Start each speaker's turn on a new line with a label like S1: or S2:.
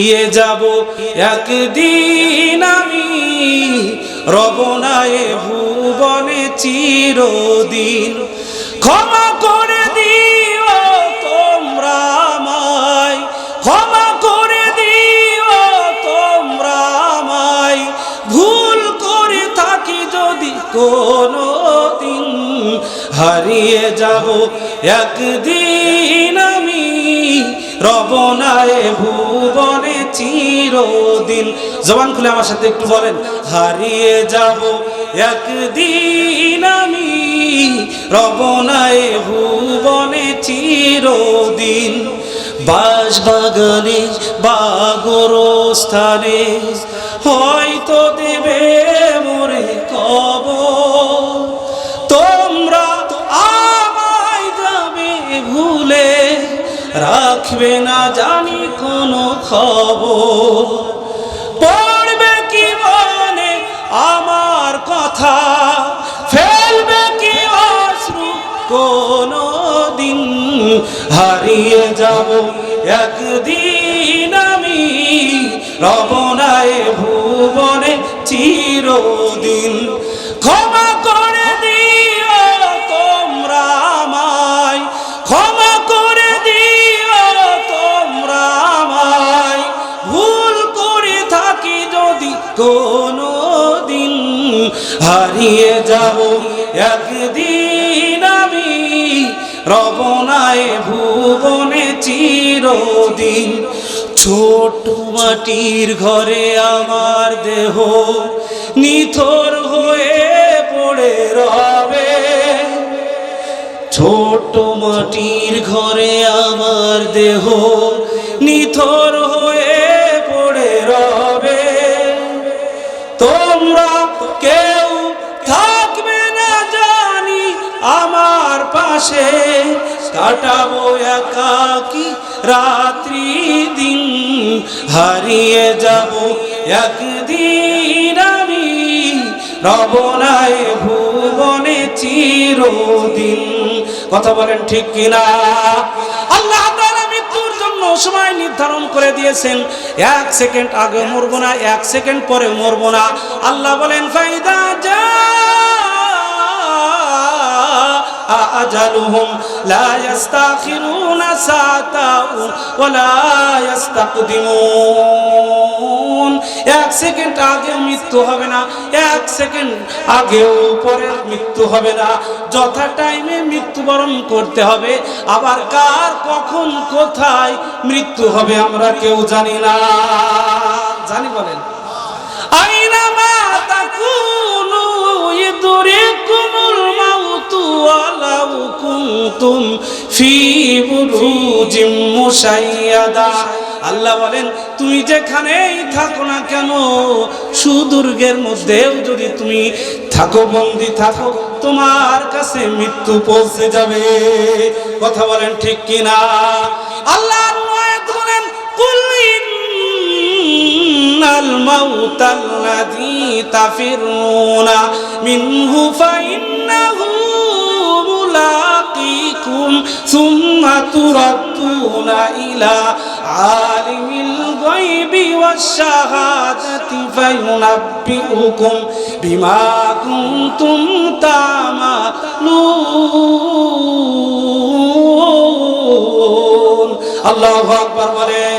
S1: দিয়ে যাব। একদিন আমি রবনায় ভুবনে চিরদিন। ক্ষমা করে দিও তোমরা আমায়। ক্ষমা করে দিও তোমরা আমায়। ভুল করে থাকি যদি কোনো দিন হারিয়ে যাব। একদিন আমি রবনায় ভুবনে চিরদিন জবান খুলে আমার সাথে একটু বলেন, হারিয়ে যাব একদিন আমি রবনায় ভুবনে চিরদিন। বাস বাগানে বা স্থানে হয়তো দেবে মোরে কব তোমরা আমায় যাবে ভুলে রাখবে না জানি কোনো খবর। পড়বে কি মনে আমার কথা, ফেলবে কি অশ্রু কোনো দিন। হারিয়ে যাব একদিন আমি রবনায় ভুবনে চিরদিন। ক্ষমা করে কোনো দিন হারিয়ে যাব। একদিন আমি রবনায় ভুবনে চিরদিন ছোট মাটির ঘরে আমার দেহ নিথর হয়ে পড়ে রবে। ছোট মাটির ঘরে আমার দেহ নিথর পাশে কাটাবো একাকি রাত্রি দিন। হারিয়ে যাব একদিন আমি রবনায় ভুবনে চিরদিন। কথা বলেন ঠিক কিনা? আল্লাহ মৃত্যুর জন্য সময় নির্ধারণ করে দিয়েছেন। এক সেকেন্ড আগে মরবো না, এক সেকেন্ড পরে মরবো না। আল্লাহ বলেন, ফাইদা যা أجلهم لا يستأخرون ساعة ولا يستقدمون এক সেকেন্ড আগেও মৃত্যু হবে না এক সেকেন্ড আগেও পরে মৃত্যু হবে না যথা টাইমে মৃত্যুবরণ করতে হবে আবার কার কখন কোথায় মৃত্যু হবে আমরা কেউ জানি না জানি বলেন আইনামা তাকুনু ইদরিকুমুল মাউতু ওয়ালাউ কুনতুম ফি বুরুজিম মুশাইয়াদা আল্লাহ বলেন তুমি যেখানেই থাকো না কেন সুদুর্গের মধ্যেও যদি তুমি থাকো বন্দি থাকো তোমার কাছে মৃত্যু পৌঁছে যাবে কথা বলেন ঠিক কিনা আল্লাহ বলেন কুল إن الموت الذي تفرون منه فإنه ثم تردون إلى عالم الغيب والشهادة فينبئكم بما كنتم تعملون الله أكبر বলে